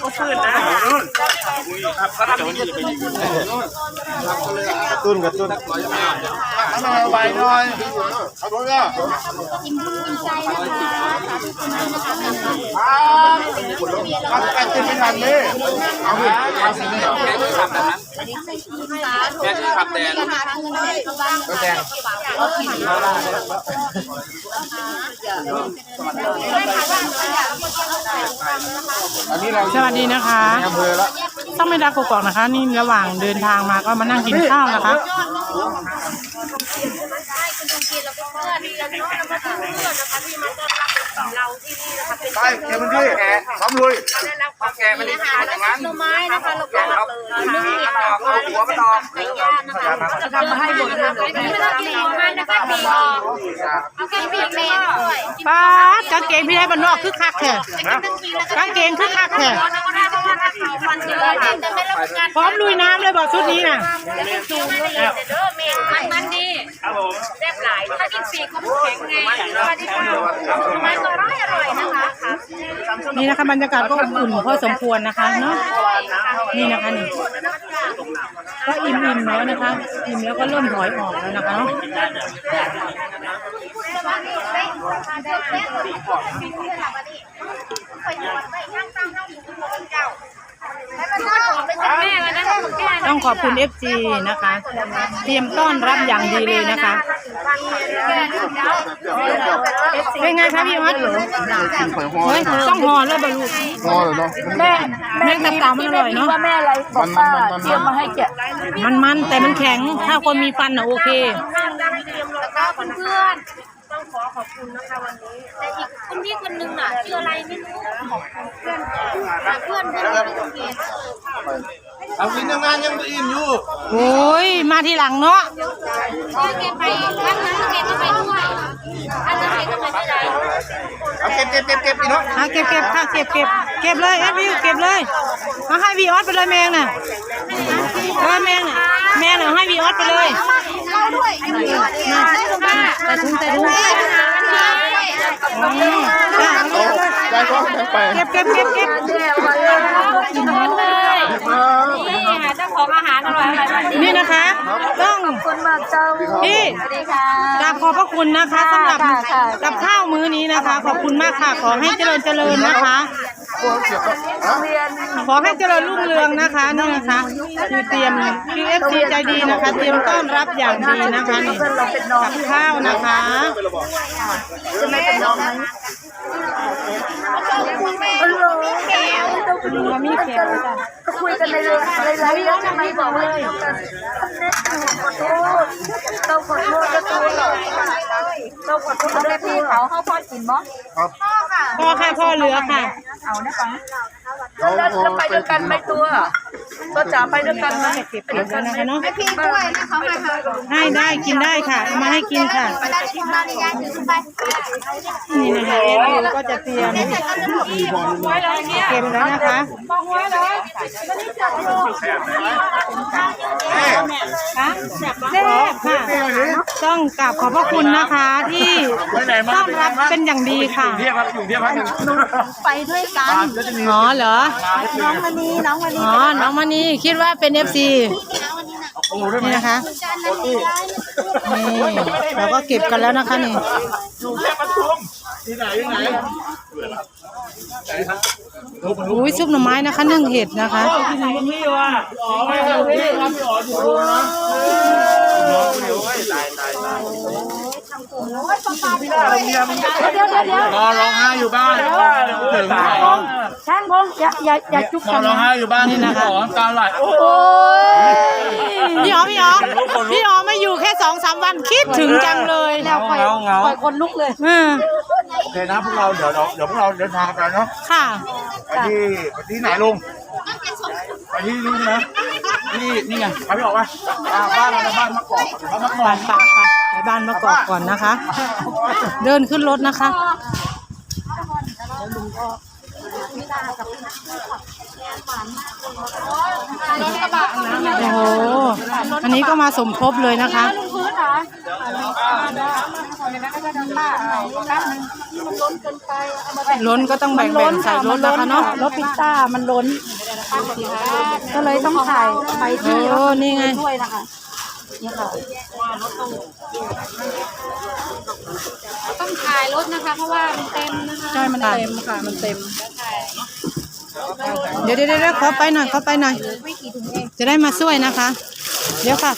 ก็ฟื้นนะครับเขาทำอย่างนี้จะไปยิงตุ้นกับตุ้นทำอะไรไว้หน่อยเอาตัวเนี่ยอิ่มบุญอิ่มใจนะคะสาธุชนะคะทำกันจะไม่ทันเลยเอาดิเอาสิเนี่ยแม่คือขับแบบนั้นแม่คือขับแดนหาเงินให้เขาบ้างแดง อันนี้เราสวัสดีนะคะ อำเภอละต้องไม่รักกกอกนะคะ นี่ระหว่างเดินทางมาก็มานั่งกินข้าวนะคะไปเต็มที่พร้อมลุยแกไม่ได้ทาน อย่างนั้นหน่อไม้นะคะแล้วก็เอาเอาหัวมันออกจะทำมาให้หมดเลยไม่ต้องกินของมันนะคะปีกเอาแค่ปีกแม่ด้วยป้าดกางเกงพี่ได้บานนอกคือคักแท้กางเกงคือคักแท้มันเยอะแต่ไม่รับงานพร้อมลุยน้ำเลยบอกชุดนี้น่ะมันมันดี ครับผมแซ่บหลายถ้ากินปีกก็แข็งไงสวัสดีค่ะมันอร่อยอร่อยนะคะนี่นะคะบรรยากาศก็อบอุ่นพอสมควรนะคะเนาะนี่นะคะนี่ก็อิ่มๆแล้วนะคะอิ่มแล้วก็เริ่มถอยออกแล้วนะคะเนาะ แม่วันนั้นของแก ต้องขอบคุณ FG นะคะ เตรียมต้อนรับอย่างดีเลยนะคะเป็นไงคะพี่วัดกินหอยหอเฮ้ยต้องห่อเลยบรรลุหอเลยเนาะแม่แม่ตับเต่ามันอร่อยเนาะมันมันมันมันมันมันมันแต่มันแข็งถ้าคนมีฟันน่ะโอเคแล้วก็เพื่อนต้องขอขอบคุณนะคะวันนี้แต่อีกคนที่คนนึงน่ะชื่ออะไรไม่รู้เพื่อนเพื่อนเพื่อนที่โรงเรียน เอากินยังงานยังอิ่มอยู่โอ้ย มาทีหลังเนาะพ่อแกไปครั้งนั้นแกก็ไปด้วยอันนั้นแกก็ไปไม่ได้เอาเก็บเก็บเก็บเก็บพี่น้องอะเก็บเก็บค่ะเก็บเก็บเก็บเลยเอฟวิวเก็บเลยเอาให้วีออสไปเลยแมงน่ะเออแมงน่ะแมงน่ะให้วีออสไปเลยเข้าด้วยได้ลงมาแต่ถุงแต่ถุงอืมอะเอาใจก็แข็งไปเก็บเก็บเก็บเก็บกิ นน้ำเลยนี่ค่ะเจ้าของอาหารอร่อยอร่อยวันนี้นี่นะคะต้องคนมาเจ้าพี่สวัสดีค่ะ กราบขอบพระคุณนะคะสำหรับกับข้าวมื้อนี้นะคะ ขอบคุณมากค่ะขอให้เจริญเจริญนะคะกลัวเสียบอะขอให้เจริญรุ่งเรืองนะคะนี่นะคะคือเตรียมคือเอฟซีใจดีนะคะ เตรียมต้อนรับอย่างดีนะคะนี่กับข้าวนะคะเรามีแขวจ้ะ คุยกันในเลยในไลฟ์แล้วทำไมบอกว่าเดียวกันขอโทษเราขอโทษก็ตัวเราขอโทษแล้พี่เขาเขาพ่อกินบ่ครับพ่อค่ะพ่อเหลือค่ะ เอาได้ปะแล้วแล้วไปด้วยกันไหมตัว ก็จ๋าไปด้วยกันไหมเก็บเก็บแล้วนะคะเนาะพี่กล้วยนะเขาให้ค่ะให้ได้กินได้ค่ะเอามาให้กินค่ะเวลาชิมมาในยายถือไปนี่นะคะเอฟซีก็จะเตรียมเก็บแล้วนะคะค่ะแซ่บค่ะ ต้องกราบขอบพระคุณนะคะ ที่ต้อนรับเป็นอย่างดีค่ะเทียบครับอยู่เทียบครับไปด้วยกันอ๋อเหรอ น้องมณีน้องมณีอ๋อ น้องมานี่คิดว่าเป็นเอฟซีนี่นะคะนี่เราก็เก็บกันแล้วนะคะนี่อยู่เทียบปทุมที่ไหนที่ไหนอุ้ยซุปหน่อไม้นะคะนึ่งเห็ดนะคะนี่ว่ะอ๋อไม่เอาพี่ครับพี่อ๋ออยู่นะน้องเดี๋ยวตายตายตายพี่ได้ เมียมันเดี๋ยวเดี๋ยวเดี๋ยวรอร้องไห้อยู่บ้านถึงตายช่างพงอย่าอย่าอย่าจุกรอกันร้องไห้อยู่บ้านนี่นะขอตาไหลโอ้โอ้ยพี่อ๋อพี่อ๋อพี่อ๋อไม่อยู่แค่สองสามวันคิดถึงจังเลยเงาเงาเงาปล่อยคนลุกเลยอืมโอเคนะพวกเราเดี๋ยวเราเดี๋ยวพวกเราเดินทางกันไปเนาะค่ะไปที่ไปที่ไหนลุงไปที่นี่นะนี่นี่ไงไปไม่ออกป่ะอ่าบ้านเราบ้านมะกอกบ้านมะกอกปไปไปไป บ้านมากอกก่อนนะคะ เดินขึ้นรถนะคะโอ้โหอันนี้ก็มาสมทบเลยนะคะพื้นเหรอเลยนะก็จะดันป้าน้ำหนึ่งที่มันล้นเกินไปเอามาแบ่งล้นก็ต้องแบ่งๆใส่รถนะคะเนาะรถพิซซ่ามันล้น ก็เลยต้องถ่ายไปที่โอ้นี่ไง ด้วยนะคะนี่ค่ะต้องถ่ายรถนะคะ เพราะว่ามันเต็มนะคะใช่มันเต็มค่ะ มันเต็ม เดี๋ยวเดี๋ยวเดี๋ยวขอไปหน่อยขอไปหน่อย จะได้มาช่วยนะคะ เดี๋ยวค่ะ